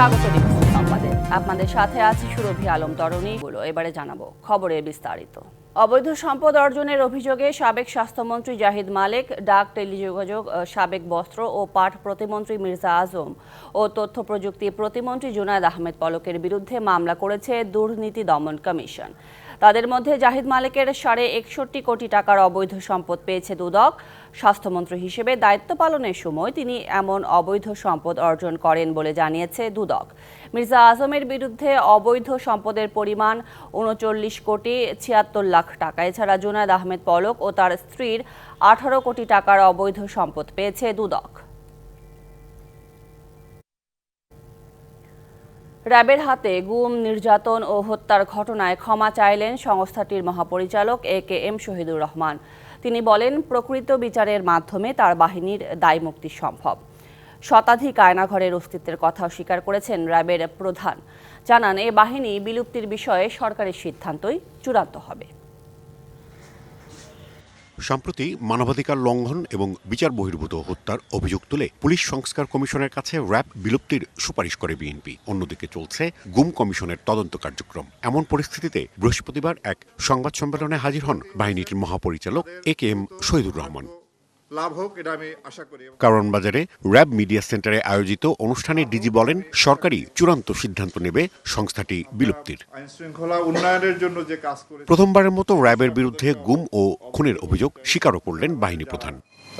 স্বাগত সংবাদে আপনাদের। সাথে আছি সুরভি আলম তরণী। বলো এবারে জানাব খবরে বিস্তারিত। অবৈধ সম্পদ অর্জনের অভিযোগে সাবেক স্বাস্থ্যমন্ত্রী জাহিদ মালেক, ডাক, টেলিযোগাযোগ সাবেক বস্ত্র ও পাট প্রতিমন্ত্রী মির্জা আজম ও তথ্য প্রযুক্তি প্রতিমন্ত্রী জুনায়দ আহমেদ পলকের বিরুদ্ধে মামলা করেছে দুর্নীতি দমন কমিশন। তাদের মধ্যে জাহিদ মালেকের সাড়ে একষট্টি কোটি টাকার অবৈধ সম্পদ পেয়েছে দুদক। স্বাস্থ্যমন্ত্রী হিসেবে দায়িত্ব পালনের সময় তিনি এমন অবৈধ সম্পদ অর্জন করেন বলে জানিয়েছে দুদক। মির্জা আজমের বিরুদ্ধে অবৈধ সম্পদের পরিমাণ উনচল্লিশ কোটি ছিয়াত্তর লাখ টাকা। এছাড়া জুনায়দ আহমেদ পলক ও তার স্ত্রীর আঠারো কোটি টাকার অবৈধ সম্পদ পেয়েছে দুদক। র্যাবের হাতে গুম, নির্যাতন ও হত্যার ঘটনায় ক্ষমা চাইলেন সংস্থাটির মহাপরিচালক A K M Shahidur Rahman. তিনি বলেন, প্রকৃত বিচারের মাধ্যমে তার বাহিনীর দায়মুক্তি সম্ভব। শতাধিক আয়নাঘরের অস্তিত্বের কথা স্বীকার করেছেন র্যাবের প্রধান। জানান, এ বাহিনী বিলুপ্তির বিষয়ে সরকারের সিদ্ধান্তই চূড়ান্ত হবে। সম্প্রতি মানবাধিকার লঙ্ঘন এবং বিচার বহির্ভূত হত্যার অভিযোগ তুলে পুলিশ সংস্কার কমিশনের কাছে র্যাব বিলুপ্তির সুপারিশ করে বিএনপি। অন্যদিকে চলছে গুম কমিশনের তদন্ত কার্যক্রম। এমন পরিস্থিতিতে বৃহস্পতিবার এক সংবাদ সম্মেলনে হাজির হন বাহিনীটির মহাপরিচালক A K M Shahidur Rahman. লাভ হোক এটা আমি আশা করি। কারণ বাজারে র্যাব মিডিয়া সেন্টারে আয়োজিত অনুষ্ঠানে ডিজি বলেন সরকারি চূড়ান্ত সিদ্ধান্ত নেবে সংস্থাটি বিলুপ্তির। উন্নয়নের জন্য যে কাজ করে প্রথমবারের মতো র্যাবের বিরুদ্ধে গুম ও খুনের অভিযোগ স্বীকারও করলেন বাহিনী প্রধান।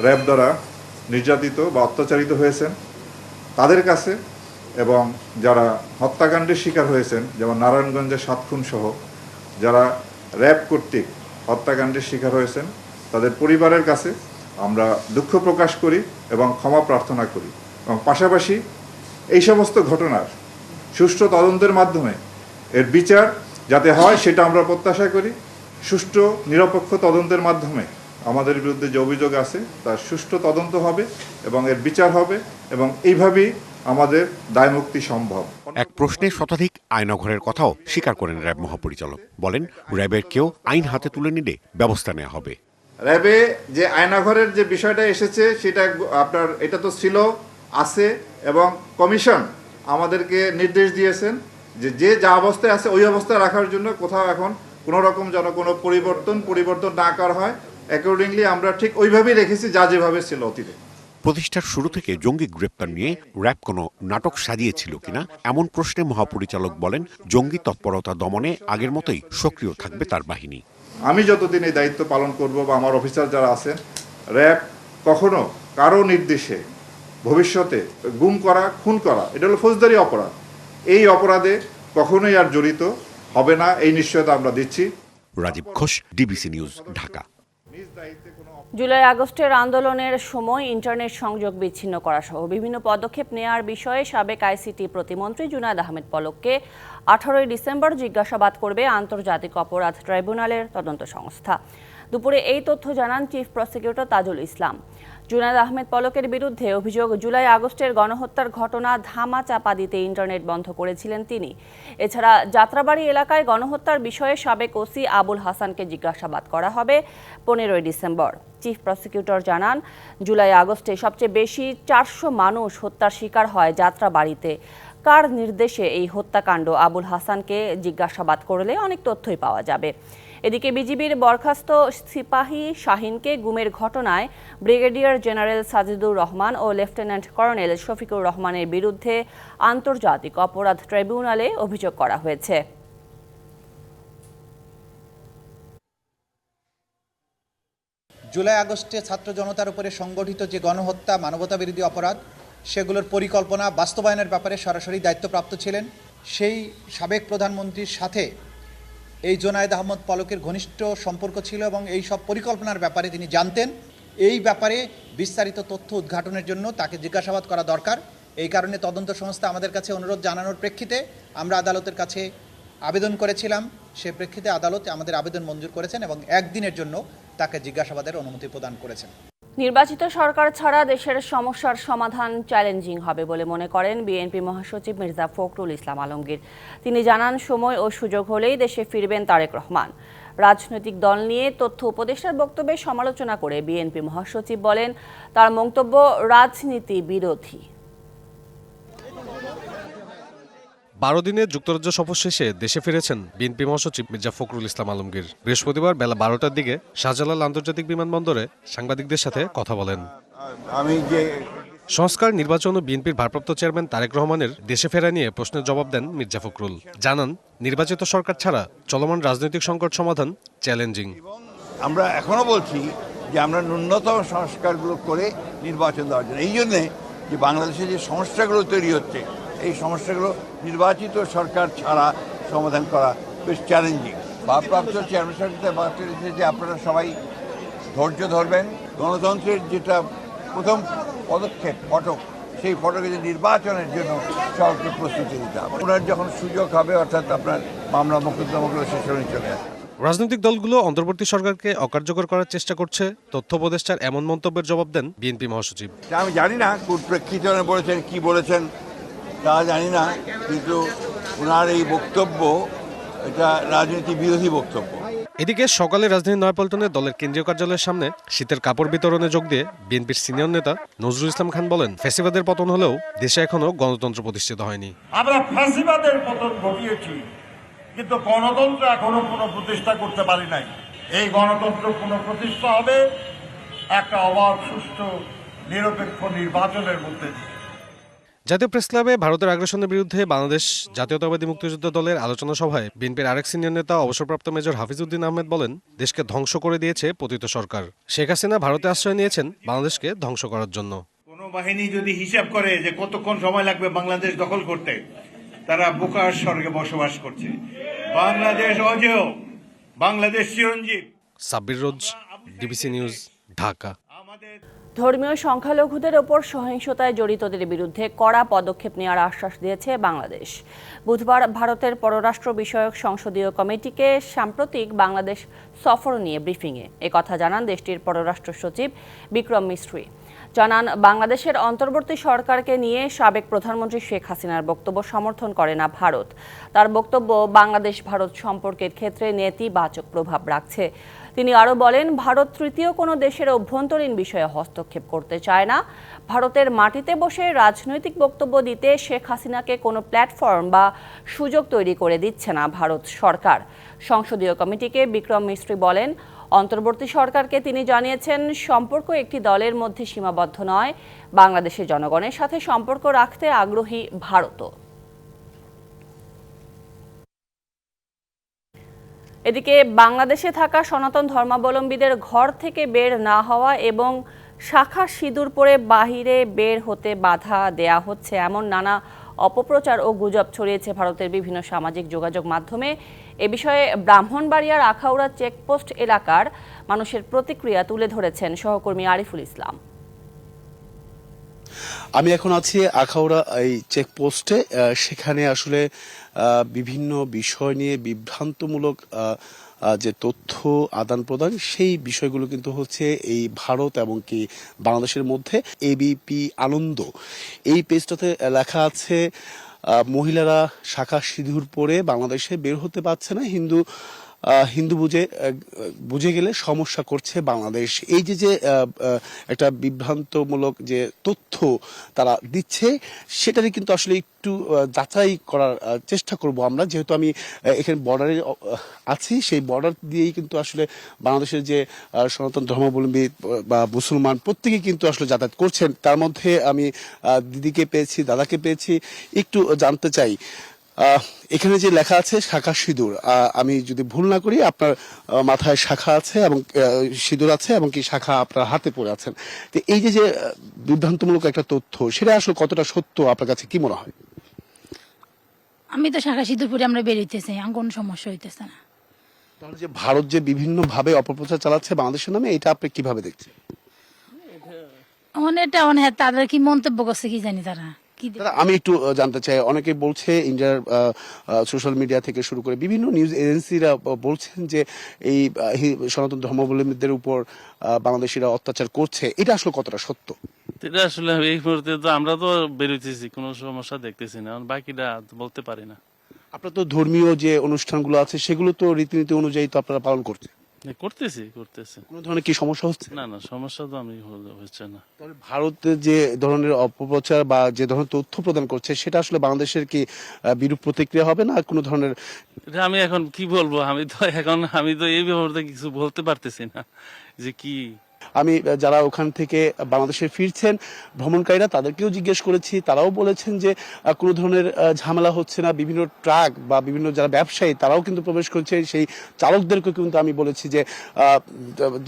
র্যাব দ্বারা নির্যাতিত বা অত্যাচারিত হয়েছেন তাদের কাছে এবং যারা হত্যাকাণ্ডের শিকার হয়েছেন যেমন নারায়ণগঞ্জের সাত খুন সহ যারা র্যাব কর্তৃক হত্যাকাণ্ডের শিকার হয়েছেন তাদের পরিবারের কাছে আমরা দুঃখ প্রকাশ করি এবং ক্ষমা প্রার্থনা করি। এবং পাশাপাশি এই সমস্ত ঘটনার সুষ্ঠু তদন্তের মাধ্যমে এর বিচার যাতে হয় সেটা আমরা প্রত্যাশা করি। সুষ্ঠু, নিরপেক্ষ তদন্তের মাধ্যমে আমাদের বিরুদ্ধে যে অভিযোগ আছে তার সুষ্ঠু তদন্ত হবে এবং এর বিচার হবে এবং এইভাবেই আমাদের দায়মুক্তি সম্ভব। এক প্রশ্নে শতাধিক আয়নাঘরের কথাও স্বীকার করেন র্যাব মহাপরিচালক। বলেন, র্যাবের কেউ আইন হাতে তুলে নিলে ব্যবস্থা নেওয়া হবে। র্যাবে যে আয়নাঘরের যে বিষয়টা এসেছে, সেটা আপনার, এটা তো ছিল, আছে, এবং কমিশন আমাদেরকে নির্দেশ দিয়েছেন যে যে যা অবস্থায় আছে ওই অবস্থায় রাখার জন্য কোথাও এখন কোনো রকম যেন কোনো পরিবর্তন পরিবর্তন না করা হয়। অ্যাকর্ডিংলি আমরা ঠিক ওইভাবেই রেখেছি, যা যেভাবে ছিল অতীতে। প্রতিষ্ঠার শুরু থেকে জঙ্গি গ্রেপ্তার নিয়ে র্যাব কোনো নাটক সাজিয়েছিল কিনা, এমন প্রশ্নে মহাপরিচালক বলেন, জঙ্গি তৎপরতা দমনে আগের মতোই সক্রিয় থাকবে তার বাহিনী। আমি যতদিন এই দায়িত্ব পালন করব বা আমার অফিসার যারা আছেন র্যাব কখনো কারও নির্দেশে ভবিষ্যতে গুম করা খুন করা এটা হলো ফৌজদারি অপরাধ। এই অপরাধে কখনোই আর জড়িত হবে না এই নিশ্চয়তা আমরা দিচ্ছি। Rajib Ghosh DBC news Dhaka. July আগস্টের আন্দোলনের সময় ইন্টারনেট সংযোগ বিচ্ছিন্ন করা সহ বিভিন্ন পদক্ষেপ নেওয়ার বিষয়ে সাবেক আইসিটি প্রতিমন্ত্রী জুনায়দ আহমেদ পলককে আঠারোই ডিসেম্বর জিজ্ঞাসাবাদ করবে আন্তর্জাতিক অপরাধ ট্রাইব্যুনালের তদন্ত সংস্থা। দুপুরে এই তথ্য জানান চিফ প্রসিকিউটর তাজুল ইসলাম। জুনায়দ আহমেদ পলকের বিরুদ্ধে অভিযোগ, জুলাই আগস্টের গণহত্যার ঘটনা ধামা চাপা দিতে ইন্টারনেট বন্ধ করেছিলেন তিনি। এছাড়া যাত্রাবাড়ি এলাকায় গণহত্যার বিষয়ে সাবেক ওসি আবুল হাসানকে জিজ্ঞাসাবাদ করা হবে পনেরোই ডিসেম্বর। চিফ প্রসিকিউটর জানান, জুলাই আগস্টে সবচেয়ে বেশি চারশো মানুষ হত্যার শিকার হয় যাত্রাবাড়িতে। কার নির্দেশে এই হত্যাকাণ্ড আবুল হাসানকে জিজ্ঞাসাবাদ করলে অনেক তথ্যই পাওয়া যাবে। এদিকে বিজিবির বরখাস্ত সিপাহী শাহিনকে গুমের ঘটনায় ব্রিগেডিয়ার জেনারেল সাজিদুর রহমান ও লেফটেন্যান্ট কর্নেল শফিকুর রহমানের বিরুদ্ধে আন্তর্জাতিক অপরাধ ট্রাইব্যুনালে অভিযোগ করা হয়েছে। জুলাই আগস্টে ছাত্র জনতার উপরে সংগঠিত যে গণহত্যা, মানবতাবিরোধী অপরাধ সেগুলোর পরিকল্পনা বাস্তবায়নের ব্যাপারে সরাসরি দায়িত্বপ্রাপ্ত ছিলেন। সেই সাবেক প্রধানমন্ত্রীর সাথে এই জোনায়েদ আহমদ পলকের ঘনিষ্ঠ সম্পর্ক ছিল এবং এই সব পরিকল্পনার ব্যাপারে তিনি জানতেন। এই ব্যাপারে বিস্তারিত তথ্য উদ্ঘাটনের জন্য তাকে জিজ্ঞাসাবাদ করা দরকার। এই কারণে তদন্ত সংস্থা আমাদের কাছে অনুরোধ জানানোর প্রেক্ষিতে আমরা আদালতের কাছে আবেদন করেছিলাম। সে প্রেক্ষিতে আদালত আমাদের আবেদন মঞ্জুর করেছেন এবং একদিনের জন্য তাকে জিজ্ঞাসাবাদের অনুমতি প্রদান করেছেন। নির্বাচিত সরকার ছাড়া দেশের সমস্যার সমাধান চ্যালেঞ্জিং হবে বলে মনে করেন বিএনপি মহাসচিব মির্জা ফখরুল ইসলাম আলমগীর। তিনি জানান, সময় ও সুযোগ হলেই দেশে ফিরবেন তারেক রহমান। রাজনৈতিক দল নিয়ে তথ্য উপদেষ্টার বক্তব্যে সমালোচনা করে বিএনপি মহাসচিব বলেন, তার মন্তব্য রাজনীতি বিরোধী। বারো দিনের যুক্তরাজ্য সফর শেষে দেশে ফিরেছেন বিএনপি মহাসচিব মির্জা ফখরুল ইসলাম আলমগীর। বৃহস্পতিবার বেলা বারোটার দিকে শাহজালাল আন্তর্জাতিক বিমানবন্দরে সাংবাদিকদের সাথে কথা বলেন। আমি যে সংস্কার নির্বাচন ও বিএনপির ভারপ্রাপ্ত চেয়ারম্যান তারেক রহমানের দেশে ফেরা নিয়ে প্রশ্নের জবাব দেন মির্জা ফখরুল। জানান নির্বাচিত সরকার ছাড়া চলমান রাজনৈতিক সংকট সমাধান চ্যালেঞ্জিং। আমরা এখনও বলছি যে আমরা ন্যূনতম সংস্কারগুলো করে নির্বাচন দেওয়ার জন্য। এই জন্যে যে বাংলাদেশে যে সমস্যাগুলো তৈরি হচ্ছে এই সমস্যাগুলো নির্বাচিত সরকার ছাড়া সমাধান করা বেশ চ্যালেঞ্জিং ভারপ্রাপ্ত চেয়ারম্যান সাহেব যে আপনারা সবাই ধৈর্য ধরবেন। গণতন্ত্রের যেটা প্রথম পদক্ষেপ ফটক সেই ফটকে যে নির্বাচনের জন্য সবকে প্রস্তুতি দিতে হবে। ওনার যখন সুযোগ হবে অর্থাৎ আপনার মামলা মোকদ্দমাগুলো শেষ হয়ে চলে আসবে। রাজনৈতিক দলগুলো অন্তর্বর্তী সরকারকে অকার্যকর করার চেষ্টা করছে। তথ্য উপদেষ্টার এমন মন্তব্যের জবাব দেন বিএনপি মহাসচিব। আমি জানি না কোন প্রেক্ষিতে বলেছেন কি বলেছেন। তা জানি না কিন্তু ওনার এই বক্তব্য এটা রাজনীতি বিরোধী বক্তব্য। এদিকে সকালে রাজধানী নয়াপল্টনে দলের কেন্দ্রীয় কার্যালয়ের সামনে শীতের কাপড় বিতরণে যোগ দিয়ে বিএনপির সিনিয়র নেতা নজরুল ইসলাম খান বলেন ফ্যাসিবাদের পতন হলেও দেশে এখনও গণতন্ত্র প্রতিষ্ঠিত হয়নি। আমরা ফ্যাসিবাদের পতন ঘটিয়েছি কিন্তু গণতন্ত্র এখনও কোনো প্রতিষ্ঠা করতে পারি নাই। এই গণতন্ত্র কোনো প্রতিষ্ঠা হবে একটা অবাধ সুষ্ঠু নিরপেক্ষ নির্বাচনের মধ্যে দিয়ে। জাতীয় প্রেস ক্লাবে ভারতের আগ্রাসনের বিরুদ্ধে বাংলাদেশ জাতীয়তাবাদী মুক্তিযুদ্ধ দলের আলোচনা সভায় বিএনপির আরেক সিনিয়র নেতা অবসরপ্রাপ্ত মেজর হাফিজউদ্দিন আহমেদ বলেন দেশকে ধ্বংস করে দিয়েছে পতিত সরকার। শেখ হাসিনা ভারতে আশ্রয় নিয়েছেন বাংলাদেশকে ধ্বংস করার জন্য। কোনো বাহিনী যদি হিসাব করে যে কতক্ষণ সময় লাগবে বাংলাদেশ দখল করতে তারা বোকার স্বর্গে বসবাস করছে। বাংলাদেশ অজেয় বাংলাদেশ চিরঞ্জীব। Sabbir Roj DBC news Dhaka. আমাদের ধর্মীয় সংখ্যালঘুদের ওপর সহিংসতায় জড়িতদের বিরুদ্ধে কড়া পদক্ষেপ নেওয়ার আশ্বাস দিয়েছে বাংলাদেশ। বুধবার ভারতের পররাষ্ট্র বিষয়ক সংসদীয় কমিটিকে সাম্প্রতিক বাংলাদেশ সফর নিয়ে ব্রিফিংয়ে। একথা জানান দেশটির পররাষ্ট্র সচিব বিক্রম মিস্ত্রি। জানান, বাংলাদেশের অন্তর্বর্তী সরকারকে নিয়ে সাবেক প্রধানমন্ত্রী শেখ হাসিনার বক্তব্য সমর্থন করে না ভারত। তার বক্তব্য বাংলাদেশ ভারত সম্পর্কের ক্ষেত্রে নেতিবাচক প্রভাব রাখছে। তিনি আরও বলেন, ভারত তৃতীয় কোনো দেশের অভ্যন্তরীণ বিষয়ে হস্তক্ষেপ করতে চায় না। ভারতের মাটিতে বসে রাজনৈতিক বক্তব্য দিতে শেখ হাসিনাকে কোনো প্ল্যাটফর্ম বা সুযোগ তৈরি করে দিচ্ছে না ভারত সরকার। সংসদীয় কমিটিকে বিক্রম মিস্ত্রি বলেন, অন্তর্বর্তী সরকারকে তিনি জানিয়েছেন, সম্পর্ক একটি দলের মধ্যে সীমাবদ্ধ নয়। বাংলাদেশের জনগণের সাথে সম্পর্ক রাখতে আগ্রহী ভারতও। এদিকে বাংলাদেশে থাকা সনাতন ধর্মাবলম্বীদের ঘর থেকে বের না হওয়া এবং শাখা সিঁদুর পরে বাহিরে বের হতে বাধা দেয়া হচ্ছে। এমন নানা অপপ্রচার ও গুজব ছড়িয়েছে ভারতের বিভিন্ন সামাজিক যোগাযোগ মাধ্যমে। এ বিষয়ে ব্রাহ্মণবাড়িয়ার আখাউড়া চেকপোস্ট এলাকার মানুষের প্রতিক্রিয়া তুলে ধরেছেন সহকর্মী আরিফুল ইসলাম। আমি এখন আছি আখাউড়া, এই চেকপোস্টে। সেখানে আসলে বিভিন্ন বিষয় নিয়ে বিভ্রান্তমূলক যে তথ্য আদান প্রদান, সেই বিষয়গুলো কিন্তু হচ্ছে এই ভারত এবং কি বাংলাদেশের মধ্যে এবিপি আনন্দ। এই পেজটাতে লেখা আছে মহিলারা শাখা সিঁদুর পরে বাংলাদেশে বের হতে পারছে না, হিন্দু হিন্দু বুঝে বুঝে গেলে সমস্যা করছে বাংলাদেশ। এই যে যে একটা বিভ্রান্তমূলক যে তথ্য তারা দিচ্ছে, সেটারই কিন্তু আসলে একটু যাচাই করার চেষ্টা করব আমরা। যেহেতু আমি এখানে বর্ডারে আছি, সেই বর্ডার দিয়েই কিন্তু আসলে বাংলাদেশের যে সনাতন ধর্মাবলম্বী বা মুসলমান প্রত্যেকেই কিন্তু আসলে যাতায়াত করছেন। তার মধ্যে আমি দিদিকে পেয়েছি, দাদাকে পেয়েছি। একটু জানতে চাই এখানে যে লেখা আছে শাখা সিঁদুর আমি যদি ভুল না করি আপনার মাথায় শাখা আছে এবং সিঁদুর আছে এবং কি শাখা আপনার হাতে পড়ে আছেন। তো এই যে যে বিভ্রান্তমূলক একটা তথ্য সেটা আসলে কতটা সত্য? আপনার কাছে কি মনে হয়? আমি তো শাখা সিঁদুর পরে আমরা বেরোইতেছি আমার কোনো সমস্যা হইতেছে না। তাহলে যে ভারত যে বিভিন্ন ভাবে অপপ্রচার চালাচ্ছে বাংলাদেশের নামে এটা আপনি কীভাবে দেখছেন? মানে এটা অনেক তাদের কি মন্তব্য করছে কি জানি তারা। আমি একটু জানতে চাই অনেকে বলছে ইন্ডিয়ার সোশ্যাল মিডিয়া থেকে শুরু করে বিভিন্ন নিউজ এজেন্সিরা বলছেন যে এই সনাতন ধর্মাবলম্বীদের উপর বাংলাদেশিরা অত্যাচার করছে। এটা আসলে কতটা সত্য? এটা আসলে এই মুহূর্তে তো আমরা তো বেরোতেছি কোনো সমস্যা দেখতেছি না। আর বাকিটা বলতে পারি না। আপনার তো ধর্মীয় যে অনুষ্ঠানগুলো আছে সেগুলো তো রীতিনীতি অনুযায়ী তো আপনারা পালন করছেন। করতেছি করতেছি। কোনো ধরনের কি সমস্যা হচ্ছে? না না সমস্যা তো আমি হচ্ছে না। তাহলে ভারতে যে ধরনের অপপ্রচার বা যে ধরনের তথ্য প্রদান করছে সেটা আসলে বাংলাদেশের কি বিরূপ প্রতিক্রিয়া হবে না কোনো ধরনের? এটা আমি এখন কি বলব? আমি তো এখন আমি তো এই ব্যাপারে কিছু বলতে পারতেছি না যে কি আমি যারা ওখান থেকে বাংলাদেশে ফিরছেন, ভ্রমণকারীরা তাদেরকেও জিজ্ঞেস করেছি। তারাও বলেছেন যে কোনো ধরনের ঝামেলা হচ্ছে না। বিভিন্ন ট্রাক বা বিভিন্ন যারা ব্যবসায়ী, তারাও কিন্তু প্রবেশ করছে। সেই চালকদেরকে কিন্তু আমি বলেছি যে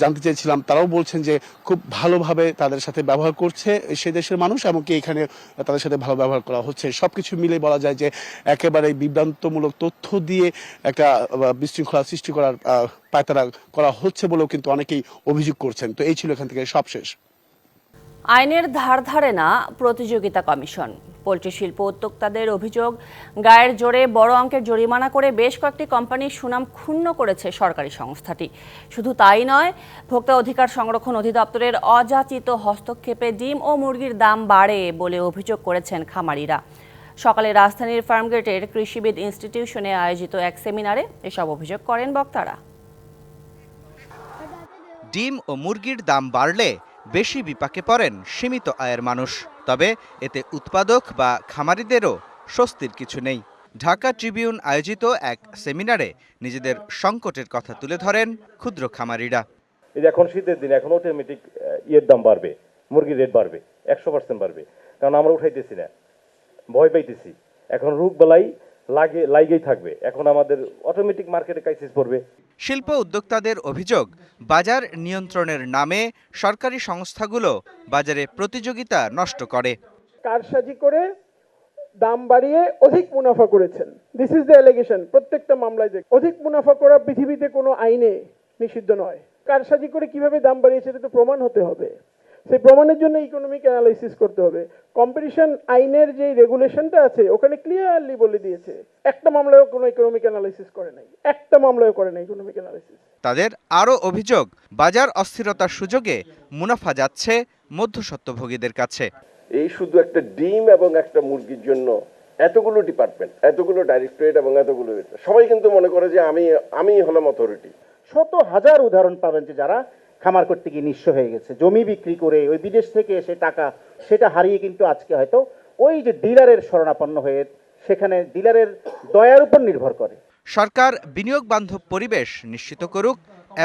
জানতে চেয়েছিলাম। তারাও বলছেন যে, খুব ভালোভাবে তাদের সাথে ব্যবহার করছে সে দেশের মানুষ, এমনকি এখানে তাদের সাথে ভালো ব্যবহার করা হচ্ছে। সবকিছু মিলে বলা যায় যে, একেবারে বিভ্রান্তমূলক তথ্য দিয়ে একটা বিশৃঙ্খলা সৃষ্টি করার পায়তারা করা হচ্ছে বলেও কিন্তু অনেকেই অভিযোগ করছেন। তো এই ছিল এখান থেকে সবশেষ। আইনের ধার ধারে না প্রতিযোগিতা কমিশন। পোলট্রি শিল্প উদ্যোক্তাদের অভিযোগ, গায়ের জোরে বড় অঙ্কের জরিমানা করে বেশ কয়েকটি কোম্পানির সুনাম ক্ষুণ্ণ করেছে সরকারি সংস্থাটি। শুধু তাই নয়, ভোক্তা অধিকার সংরক্ষণ অধিদপ্তরের অযাচিত হস্তক্ষেপে ডিম ও মুরগির দাম বাড়ে বলে অভিযোগ করেছেন খামারিরা। সকালে রাজধানীর ফার্মগেটের কৃষিবিদ ইনস্টিটিউশনে আয়োজিত এক সেমিনারে এসব অভিযোগ করেন বক্তারা। ডিম ও মুরগির দাম বাড়লে বেশি বিপাকে পড়েন সীমিত আয়ের মানুষ। তবে এতে উৎপাদক বা খামারিদেরও স্বস্তির কিছু নেই। ঢাকা ট্রিবিউন আয়োজিত এক সেমিনারে নিজেদের সংকটের কথা তুলে ধরেন ক্ষুদ্র খামারিরা। এখন শীতের দিন, এখন অটোমেটিক ইয়ের দাম বাড়বে, মুরগির রেট বাড়বে, একশো পার্সেন্ট বাড়বে। কারণ আমরা উঠাইতেছি না, ভয় পাইতেছি। এখন রোগ বালাই লাগে লাগেই থাকবে। এখন আমাদের অটোমেটিক মার্কেটে ক্রাইসিস পড়বে। শিল্প উদ্যোক্তাদের অভিযোগ বাজার নিয়ন্ত্রণের নামে সরকারি সংস্থাগুলো বাজারে প্রতিযোগিতা নষ্ট করে। কারসাজি করে দাম বাড়িয়ে অধিক মুনাফা করেছেন। দিস ইজ দ্য এলিগেশন প্রত্যেকটা মামলায় দেখ অধিক মুনাফা করা পৃথিবীতে কোনো আইনে নিষিদ্ধ নয়। কারসাজি করে কীভাবে দাম বাড়িয়েছে এটা তো প্রমাণ হতে হবে। সেই প্রমাণের জন্য ইকোনমিক অ্যানালাইসিস করতে হবে। কম্পিটিশন আইনের যে রেগুলেশনটা আছে ওখানে ক্লিয়ারলি বলে দিয়েছে একটা মামলায়ও কোনো ইকোনমিক অ্যানালাইসিস করে নাই একটা মামলায়ও করে নাই ইকোনমিক অ্যানালাইসিস তাদের আরও অভিযোগ বাজার অস্থিরতার সুযোগে মুনাফা যাচ্ছে মধ্যস্বত্বভোগীদের কাছে। এই শুধু একটা ডিম এবং একটা মুরগির জন্য এতগুলো ডিপার্টমেন্ট এতগুলো ডাইরেক্টরেট এবং এতগুলো সবাই কিন্তু মনে করে যে আমি আমি হলাম অথরিটি শত হাজার উদাহরণ পাবেন যে যারা খামার করতে গিয়ে নিঃস্ব হয়ে গেছে। জমি বিক্রি করে ওই বিদেশ থেকে এসে টাকা সেটা হারিয়ে কিন্তু আজকে হয়তো ওই যে ডিলারের শরণাপন্ন হয়ে সেখানে ডিলারের দয়ার উপর নির্ভর করে। সরকার বিনিয়োগ বান্ধব পরিবেশ নিশ্চিত করুক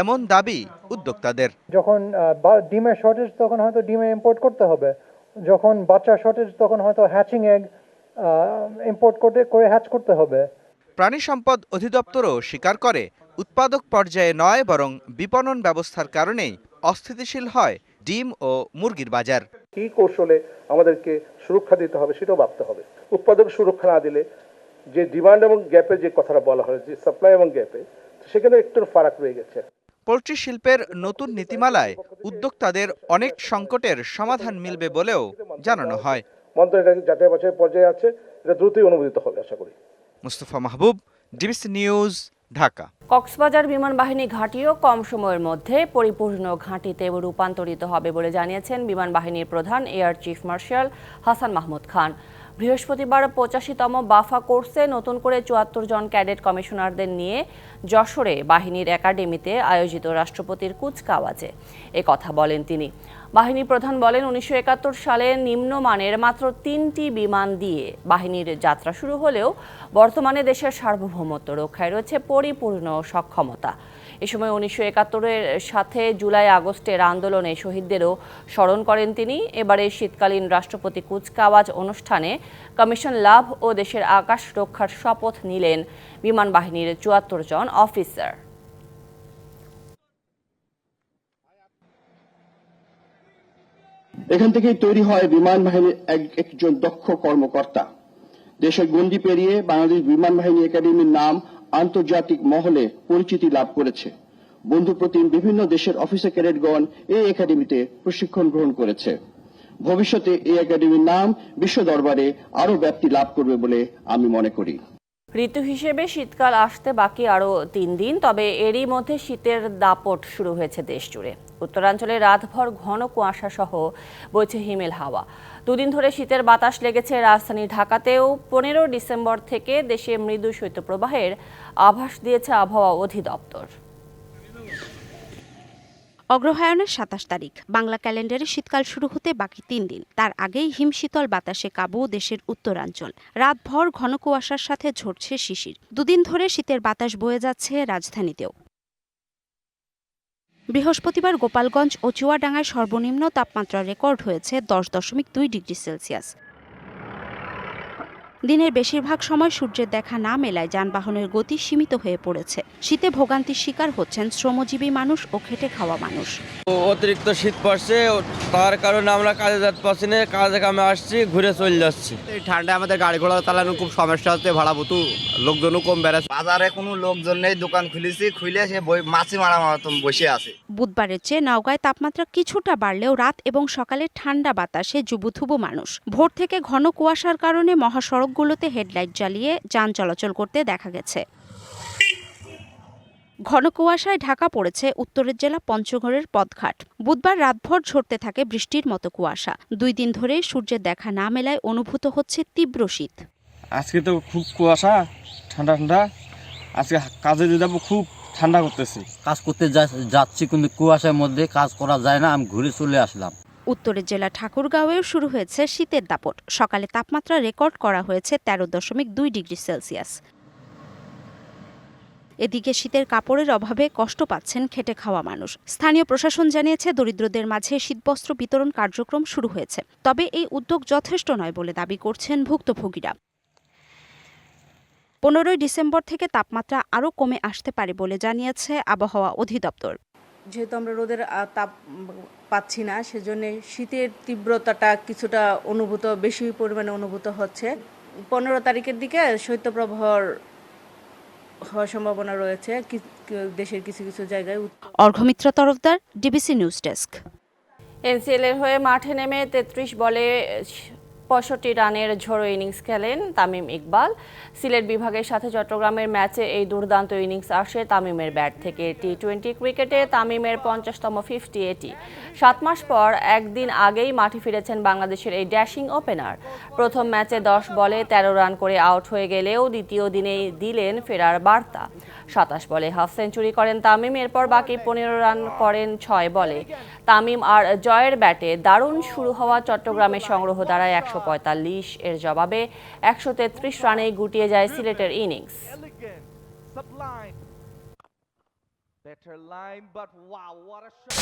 এমন দাবি উদ্যোক্তাদের। যখন ডিমের শর্টেজ তখন হয়তো ডিমে ইম্পোর্ট করতে হবে। যখন বাচ্চা শর্টেজ তখন হয়তো হ্যাচিং এগ ইম্পোর্ট করতে করে হ্যাচ করতে হবে। প্রাণী সম্পদ অধিদপ্তরও স্বীকার করে উৎপাদক পর্যায়ে নয় বরং বিপণন ব্যবস্থার কারণেই অস্থিতিশীল হয় ডিম ও মুরগির বাজার। কি কৌশলে আমাদেরকে সুরক্ষা দিতে হবে সেটাও ভাবতে হবে। উৎপাদক সুরক্ষা না দিলে যে ডিমান্ড এবং গ্যাপে যে কথাটা বলা হয় যে সাপ্লাই এবং গ্যাপে সেখানে একটু ফারাক রয়ে গেছে। পোলট্রি শিল্পের নতুন নীতিমালায় উদ্যোক্তাদের অনেক সংকটের সমাধান মিলবে বলেও জানানো হয়। মন্ত্রণ এটা যাচাই বাছাই পর্যায়ে আছে এটা দ্রুতই অনুমোদিত হবে আশা করি। Mustafa Mahbub DBC news Dhaka. Cox's Bazar বিমান বাহিনী ঘাঁটিও কম সময়ের মধ্যে পরিপূর্ণ ঘাঁটিতে রূপান্তরিত হবে বলে জানিয়েছেন বিমান বাহিনীর প্রধান air chief marshal Hasan Mahmud Khan. বৃহস্পতিবার পঁচাশিতম বাফা কোর্সে নতুন করে চুয়াত্তর জন ক্যাডেট কমিশনারদের নিয়ে যশোরে বাহিনীর একাডেমিতে আয়োজিত রাষ্ট্রপতির কুচকাওয়াজে। এ কথা বলেন তিনি। বাহিনী প্রধান বলেন, উনিশশো একাত্তর সালে নিম্নমানের মাত্র তিনটি বিমান দিয়ে বাহিনীর যাত্রা শুরু হলেও বর্তমানে দেশের সার্বভৌমত্ব রক্ষায় রয়েছে পরিপূর্ণ সক্ষমতা। এ সময় উনিশশো একাত্তরের সাথে জুলাই আগস্টের আন্দোলনে শহীদদেরও স্মরণ করেন তিনি। এবারে শীতকালীন রাষ্ট্রপতি কুচকাওয়াজ অনুষ্ঠানে কমিশন লাভ ও দেশের আকাশ রক্ষার শপথ নিলেন বিমান বাহিনীর চুয়াত্তর জন অফিসার। এখান থেকেই তৈরি হয় বিমান বাহিনীর একজন দক্ষ কর্মকর্তা। দেশের গণ্ডি পেরিয়ে বাংলাদেশ বিমান বাহিনী একাডেমির নাম আন্তর্জাতিক মহলে পরিচিতি লাভ করেছে। বন্ধুপ্রতিম বিভিন্ন দেশের অফিসার ক্যাডেটগণ এই একাডেমিতে প্রশিক্ষণ গ্রহণ করেছে। ভবিষ্যতে এই একাডেমির নাম বিশ্ব দরবারে আরও ব্যাপ্তি লাভ করবে বলে আমি মনে করি। ঋতু হিসেবে শীতকাল আসতে বাকি আরও তিন দিন, তবে এরই মধ্যে শীতের দাপট শুরু হয়েছে দেশ জুড়ে। উত্তরাঞ্চলে রাতভর ঘন কুয়াশা সহ বইছে হিমেল হাওয়া। দুদিন ধরে শীতের বাতাস লেগেছে রাজধানী ঢাকাতেও। পনেরো ডিসেম্বর থেকে দেশে মৃদু শৈত্যপ্রবাহের আভাস দিয়েছে আবহাওয়া অধিদপ্তর। অগ্রহায়ণের সাতাশ তারিখ। বাংলা ক্যালেন্ডারে শীতকাল শুরু হতে বাকি তিন দিন। তার আগেই হিমশীতল বাতাসে কাবু দেশের উত্তরাঞ্চল। রাতভর ঘন কুয়াশার সাথে ঝরছে শিশির। দুদিন ধরে শীতের বাতাস বয়ে যাচ্ছে রাজধানীতেও। বৃহস্পতিবার গোপালগঞ্জ ও চুয়াডাঙ্গায় সর্বনিম্ন তাপমাত্রা রেকর্ড হয়েছে দশ দশমিক দুই ডিগ্রি সেলসিয়াস। দিনের বেশিরভাগ সময় সূর্যের দেখা না মেলায় যানবাহনের গতি সীমিত হয়ে পড়েছে। শীতে ভোগান্তির শিকার হচ্ছেন শ্রমজীবী মানুষ ও খেটে খাওয়া মানুষ। অতিরিক্ত শীত পড়ছে তার কারণে আমরা কাজে যেতে পারছি না কাজে কামে আসছি ঘুরে চলে যাচ্ছি। এই ঠান্ডায় আমাদের গাড়ি ঘোড়া চালানো খুব সমস্যা হচ্ছে ভাড়া ভুতু লোকজনও কম বেড়াচ্ছে বাজারে কোনো লোকজন নেই দোকান খুলেছি খুলে সে বই মাছি মারা মতন বসে আছে। বুধবারের চেয়ে নওগাঁয় তাপমাত্রা কিছুটা বাড়লেও রাত এবং সকালে ঠান্ডা বাতাসে জুবুথুবু মানুষ। ভোর থেকে ঘন কুয়াশার কারণে মহাসড়কগুলোতে হেডলাইট জ্বালিয়ে যান চলাচল করতে দেখা গেছে। ঘন কুয়াশায় ঢাকা পড়েছে উত্তরের জেলা পঞ্চগড়ের পথঘাট। বুধবার রাতভর ঝরতে থাকে বৃষ্টির মতো কুয়াশা। দুই দিন ধরে সূর্যের দেখা না মেলায় অনুভূত হচ্ছে তীব্র শীত। আজকে তো খুব কুয়াশা ঠান্ডা ঠান্ডা। আজকে কাজে যাব খুব ঠান্ডা করতেছি। কাজ করতে যাচ্ছি কিন্তু কুয়াশার মধ্যে কাজ করা যায় না। আমি ঘুরে চলে আসলাম। উত্তরের জেলা ঠাকুরগাঁওয়েও শুরু হয়েছে শীতের দাপট। সকালে তাপমাত্রা রেকর্ড করা হয়েছে তেরো দশমিক দুই ডিগ্রি সেলসিয়াস। এদিকে শীতের কাপড়ের অভাবে কষ্ট পাচ্ছেন খেটে খাওয়া মানুষ। স্থানীয় প্রশাসন জানিয়েছে, দরিদ্রদের মাঝে শীতবস্ত্র বিতরণ কার্যক্রম শুরু হয়েছে। তবে এই উদ্যোগ যথেষ্ট নয় বলে দাবি করছেন ভুক্তভোগীরা। পনেরোই ডিসেম্বর থেকে তাপমাত্রা আরও কমে আসতে পারে বলে জানিয়েছে আবহাওয়া অধিদপ্তর। যেহেতু আমরা রোদের তাপ পাচ্ছি না সেজন্য শীতের তীব্রতাটা কিছুটা অনুভূত বেশি পরিমাণে অনুভূত হচ্ছে। পনেরো তারিখের দিকে শৈত্যপ্রবাহর হওয়ার সম্ভাবনা রয়েছে দেশের কিছু কিছু জায়গায় Arghamitra Tarafdar DBC news desk. NCL এর হয়ে মাঠে নেমে তেত্রিশ বলে পঁয়ষট্টি রানের ঝোড়ো ইনিংস খেলেন তামিম ইকবাল। সিলেট বিভাগের সাথে চট্টগ্রামের ম্যাচে এই দুর্দান্ত ইনিংস আসে তামিমের ব্যাট থেকে। টি টোয়েন্টি ক্রিকেটে তামিমের পঞ্চাশতম ফিফটি এটি। সাত মাস পর একদিন আগেই মাঠে ফিরেছেন বাংলাদেশের এই ড্যাশিং ওপেনার। প্রথম ম্যাচে দশ বলে তেরো রান করে আউট হয়ে গেলেও দ্বিতীয় দিনেই দিলেন ফেরার বার্তা। সাতাশ বলে হাফ সেঞ্চুরি করেন তামিম, এরপর বাকি পনেরো রান করেন ছয় বলে। তামিম আর জয়ের ব্যাটে দারুণ শুরু হওয়া চট্টগ্রামের সংগ্রহ দ্বারা একশো পঁয়তাল্লিশ এর জবাবে একশো তেত্রিশ রানে গুটিয়ে যায় সিলেটের ইনিংস।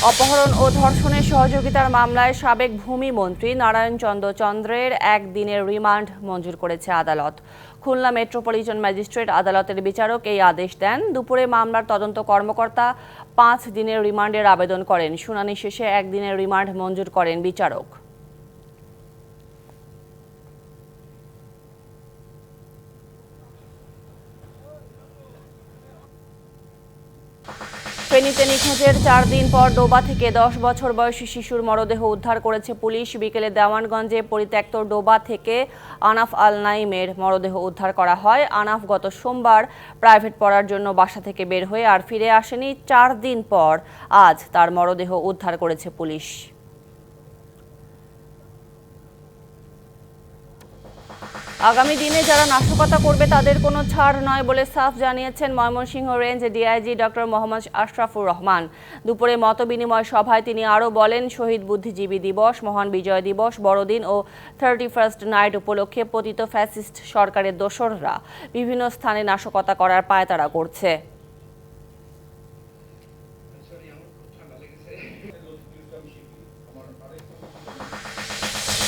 অপহরণ ও ধর্ষণের সহযোগিতার মামলায় সাবেক ভূমি মন্ত্রী নারায়ণ চন্দ্র চন্দ্রের একদিনের রিমান্ড মঞ্জুর করেছে আদালত। খুলনা মেট্রোপলিটন ম্যাজিস্ট্রেট আদালতের বিচারক এই আদেশ দেন। দুপুরে মামলার তদন্ত কর্মকর্তা পাঁচ দিনের রিমান্ডের আবেদন করেন। শুনানি শেষে একদিনের রিমান্ড মঞ্জুর করেন বিচারক। ফেনীতে নিখোঁজের চার দিন পর ডোবা থেকে দশ বছর বয়সী শিশুর মরদেহ উদ্ধার করেছে পুলিশ। বিকেলে দেওয়ানগঞ্জে পরিত্যক্ত ডোবা থেকে আনাফ আল নাইমের মরদেহ উদ্ধার করা হয়। আনাফ গত সোমবার প্রাইভেট পড়ার জন্য বাসা থেকে বের হয়ে আর ফিরে আসেনি। চার দিন পর আজ তার মরদেহ উদ্ধার করেছে পুলিশ। আগামী দিনে যারা নাশকতা করবে, তাদের কোনো ছাড় নয় বলে সাফ জানিয়েছেন Mymensingh range DIG doctor Mohammad Ashrafur Rahman. দুপুরে মতবিনিময় সভায় তিনি আরও বলেন, শহীদ বুদ্ধিজীবী দিবস, মহান বিজয় দিবস, বড়দিন ও থার্টি ফার্স্ট নাইট উপলক্ষে পতিত ফ্যাসিস্ট সরকারের দোসররা বিভিন্ন স্থানে নাশকতা করার পায়তারা করছে।